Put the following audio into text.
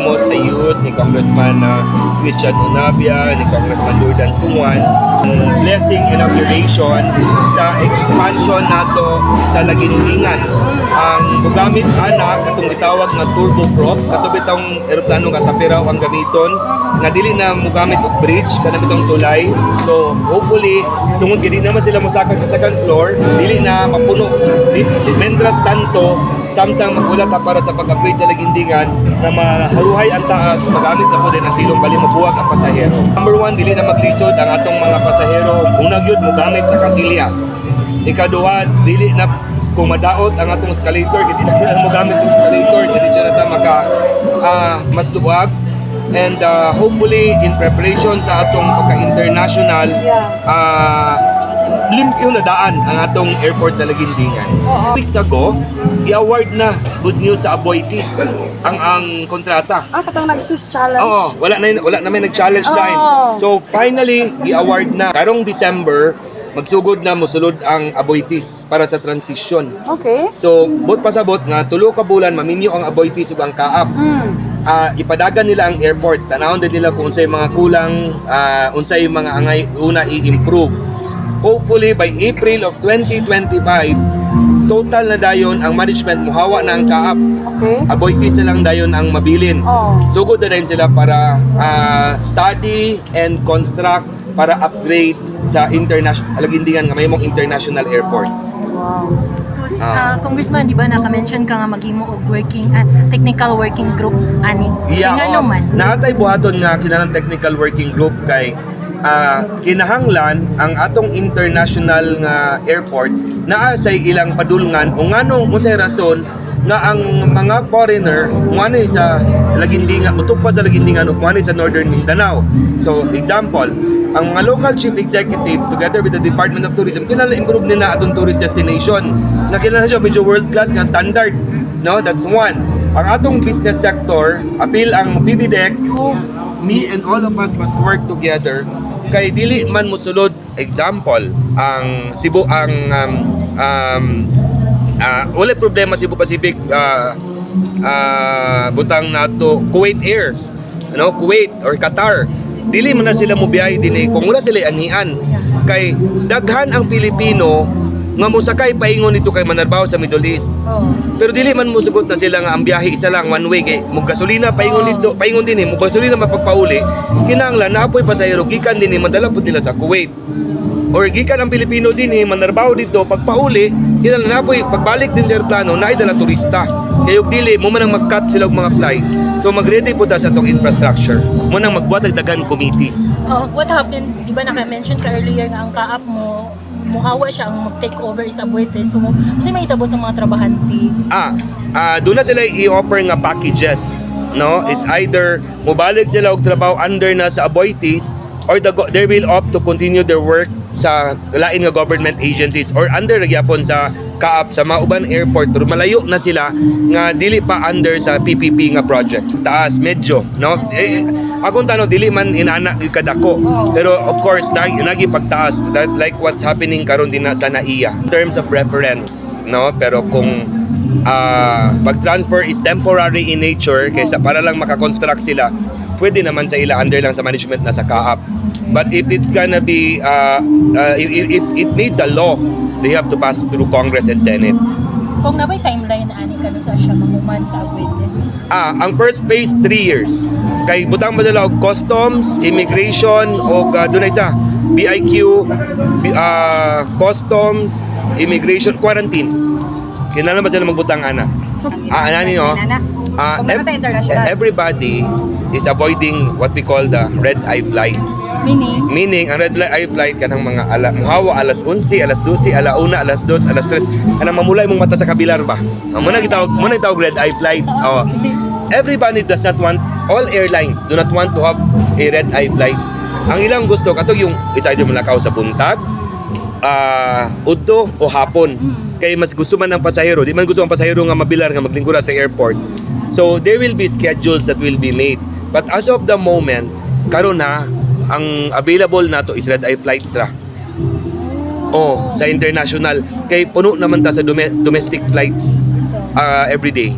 namo sa youth ni Congressman uh, Christian Unabia, ni Congressman Lurdan Sumuan. Ang Blessing inauguration sa expansion nato sa Lagindingan. Ang mugamit ana katong gitawag nga turboprop kato bitong eroplano nga tapiraw ang gamiton nga dili na mugamit og bridge kana bitong tulay. So hopefully tungod gid di naman sila mosakay sa second floor, dili na mapuno. Di, mentras tanto samtang magula ka para sa pag-upgrade sa lagindingan na maharuhay ang taas, magamit na po din ang silong bali mabuwag ang pasahero. Number one, dili na maglisod ang atong mga pasahero. Unang yun, mogamit sa kasilyas. Ikaduha, dili na kung madaot ang atong escalator, dili na sila mogamit ang escalator, dili siya na maka ah, mas luwag. And uh, hopefully, in preparation sa atong pagka-international, Yeah. Limpyo na daan ang atong airport sa Lagindingan. Oo. Weeks ago, i-award na good news sa Aboitiz ang ang kontrata. Ah, katang nag-Swiss challenge. Oo, wala na wala na may nag-challenge Oo. dahil. So finally, i-award na. Karong December, magsugod na mosulod ang Aboitiz para sa transition. Okay. So, bot pasabot nga tulo ka bulan maminyo ang Aboitiz ug ang Kaap. Mm. Ah, ipadagan nila ang airport. Tanawon din nila kung unsay mga kulang, ah, unsay mga angay una i-improve. Hopefully by April of 2025, total na dayon ang management muhawa na ang kaap. Okay. Aboitiz na lang dayon ang mabilin. Oh. Sugod na rin sila para ah, study and construct para upgrade sa international Lagindingan nga mahimong international airport. Wow. So, Ah. ah, Congressman, di ba naka-mention ka nga maghimo og working ah, technical working group ani? Yeah, nga oo. naman. Naatay buhaton nga kinahanglan technical working group kay ah, kinahanglan ang atong international nga airport naa sa ilang padulngan o nganong unsay rason nga ang mga foreigner muani sa Lagindingan utok pa sa Lagindingan ug muani sa Northern Mindanao. So example, ang mga local chief executives together with the Department of Tourism kinahanglan improve nila atong tourist destination. Na kinahanglan siya medyo world class nga standard. No, that's one. Ang atong business sector, appeal ang PBDEC, you, me and all of us must work together kay dili man mosulod example ang Cebu ang um, um ah, wala problema Cebu Pacific ah, ah, butang nato Kuwait Air ano Kuwait or Qatar. Dili man na sila mobiyahe dinhi kung wala sila anian kay daghan ang Pilipino nga mosakay paingon dito kay Manarbaho sa Middle East. Oh. pero dili man mo sugot na sila nga ang biyahe isa lang one way kay mo gasolina paingon dito paingon din eh mo gasolina mapagpauli. Kinahanglan na apoy pasahero gikan din eh madala pud nila sa Kuwait. Or gikan ang Pilipino din eh manarbaho dito pagpauli kinahanglan na apoy pagbalik din sa plano na dala turista kayog dili mo man ang mag-cut sila og mga flight. So mag-ready po ta sa tong infrastructure. Mo nang magbuhat dagan committees. Oh, what happened, di ba naka-mention ka earlier nga ang kaap mo muhawa siya ang mag-take over sa Buete. So, kasi may itabo sa mga trabahante. Ah, ah doon na sila i-offer nga packages. No? It's either mubalik sila og trabaho under na sa Aboitiz or the, they will opt to continue their work sa lain nga government agencies or under gyapon sa kaap sa mga uban airport pero malayo na sila nga dili pa under sa PPP nga project. Taas medyo no? Eh, akong tano dili man inana kadako. Pero of course nag nagi pagtaas. That, like what's happening karon din sa NAIA in terms of reference no? Pero kung ah pag-transfer is temporary in nature kaysa para lang makakonstruct sila pwede naman sa ila under lang sa management na sa kaap but if it's gonna be uh, uh, if, if it needs a law they have to pass through Congress and Senate Kung na may timeline na ani ka sa siya mahuman sa Buete. Ah, ang first phase 3 years. Kay butang mo nila og customs, immigration o uh, dunay sa BIQ, B- ah, customs, immigration, quarantine. Kinala ba sila magbutang ana? So, Ah, ano niyo? Ah, Kung ev- nakata international. everybody is avoiding what we call the red eye flight. Meaning? Meaning, ang red eye flight kanang mga ala, muhawa alas 11, alas 12, ala 1, alas 2, alas 3. Kanang mamulay mong mata sa kabilar ba? Ah, muna gitawag, muna gitawag red eye flight. Oh. Everybody does not want, all airlines do not want to have a red eye flight. Ang ilang gusto, katong yung, it's either malakaw sa buntag, ah udto o hapon. Kay mas gusto man ng pasahero, di man gusto ang pasahero nga mabilar nga maglingkura sa airport. So there will be schedules that will be made. But as of the moment, karon na ang available nato is red eye flights ra. Oh, sa international kay puno naman ta sa dome- domestic flights ah every day.